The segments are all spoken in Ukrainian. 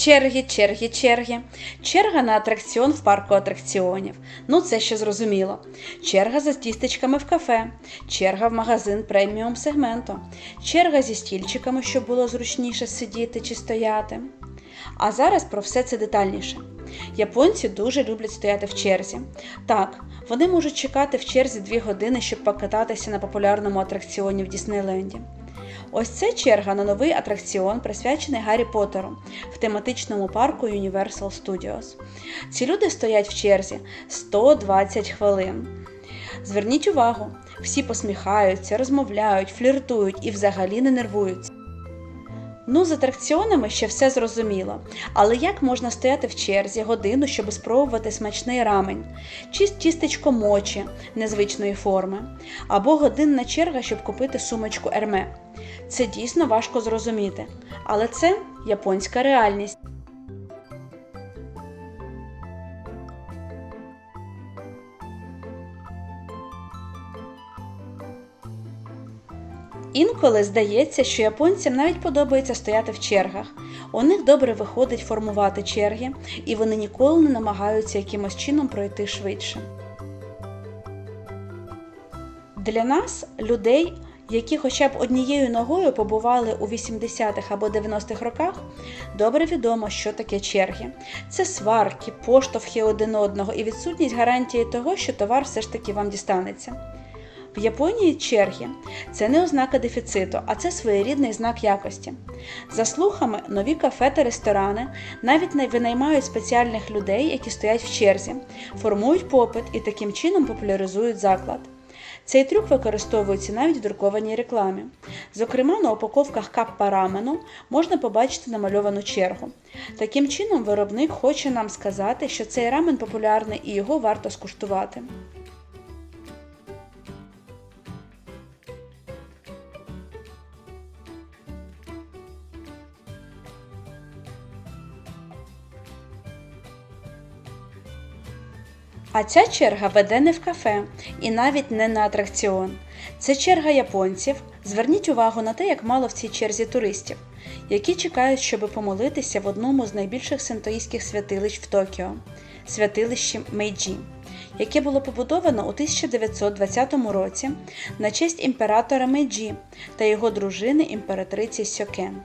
Черги, черги, черги. Черга на атракціон в парку атракціонів. Ну, це ще зрозуміло. Черга за тістечками в кафе, черга в магазин преміум сегменту, черга зі стільчиками, щоб було зручніше сидіти чи стояти. А зараз про все це детальніше. Японці дуже люблять стояти в черзі. Так, вони можуть чекати в черзі 2 години, щоб покататися на популярному атракціоні в Діснейленді. Ось це черга на новий атракціон, присвячений Гаррі Поттеру в тематичному парку Universal Studios. Ці люди стоять в черзі 120 хвилин. Зверніть увагу, всі посміхаються, розмовляють, фліртують і взагалі не нервуються. Ну, з атракціонами ще все зрозуміло, але як можна стояти в черзі годину, щоб спробувати смачний рамень, чи тістечко мочі незвичної форми, або годинна черга, щоб купити сумочку Ерме. Це дійсно важко зрозуміти, але це японська реальність. Інколи здається, що японцям навіть подобається стояти в чергах. У них добре виходить формувати черги, і вони ніколи не намагаються якимось чином пройти швидше. Для нас, людей, які хоча б однією ногою побували у 80-х або 90-х роках, добре відомо, що таке черги. Це сварки, поштовхи один одного і відсутність гарантії того, що товар все ж таки вам дістанеться. В Японії черги це не ознака дефіциту, а це своєрідний знак якості. За слухами, нові кафе та ресторани навіть не винаймають спеціальних людей, які стоять в черзі, формують попит і таким чином популяризують заклад. Цей трюк використовується навіть в друкованій рекламі. Зокрема, на упаковках каппа рамену можна побачити намальовану чергу. Таким чином, виробник хоче нам сказати, що цей рамен популярний і його варто скуштувати. А ця черга веде не в кафе і навіть не на атракціон. Це черга японців. Зверніть увагу на те, як мало в цій черзі туристів, які чекають, щоби помолитися в одному з найбільших синтоїстських святилищ в Токіо святилищі Мейджі, яке було побудовано у 1920 році на честь імператора Мейджі та його дружини імператриці Сьокен.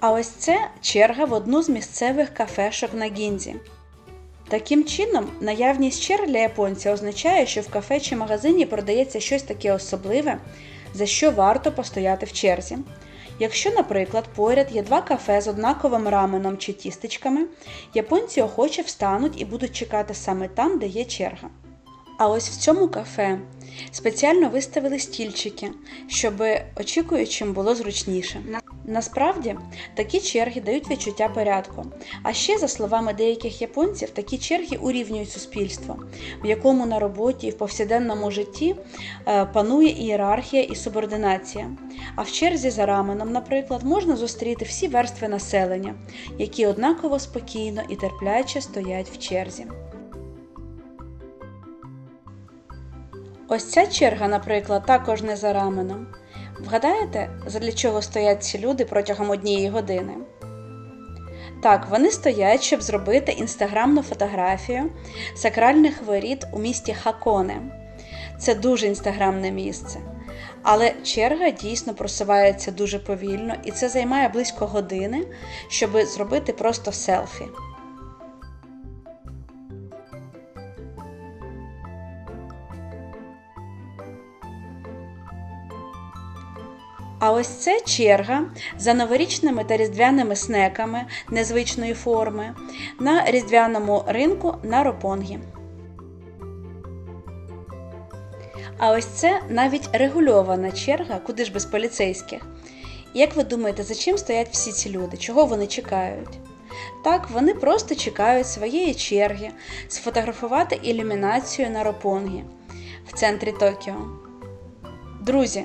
А ось це черга в одну з місцевих кафешок на Гінзі. Таким чином, наявність черг для японця означає, що в кафе чи магазині продається щось таке особливе, за що варто постояти в черзі. Якщо, наприклад, поряд є два кафе з однаковим раменом чи тістечками, японці охоче встануть і будуть чекати саме там, де є черга. А ось в цьому кафе спеціально виставили стільчики, щоб очікуючим було зручніше. Насправді такі черги дають відчуття порядку. А ще, за словами деяких японців, такі черги урівнюють суспільство, в якому на роботі і в повсякденному житті е, панує ієрархія і субординація. А в черзі за раменом, наприклад, можна зустріти всі верстви населення, які однаково спокійно і терпляче стоять в черзі. Ось ця черга, наприклад, також не за раменом. Вгадаєте, задля чого стоять ці люди протягом однієї години? Так, вони стоять, щоб зробити інстаграмну фотографію сакральних воріт у місті Хаконе. Це дуже інстаграмне місце. Але черга дійсно просувається дуже повільно, і це займає близько години, щоб зробити просто селфі. А ось це черга за новорічними та різдвяними снеками незвичної форми на різдвяному ринку на Ропонгі. А ось це навіть регульована черга, куди ж без поліцейських. Як ви думаєте, за чим стоять всі ці люди? Чого вони чекають? Так, вони просто чекають своєї черги сфотографувати ілюмінацію на Ропонгі в центрі Токіо. Друзі,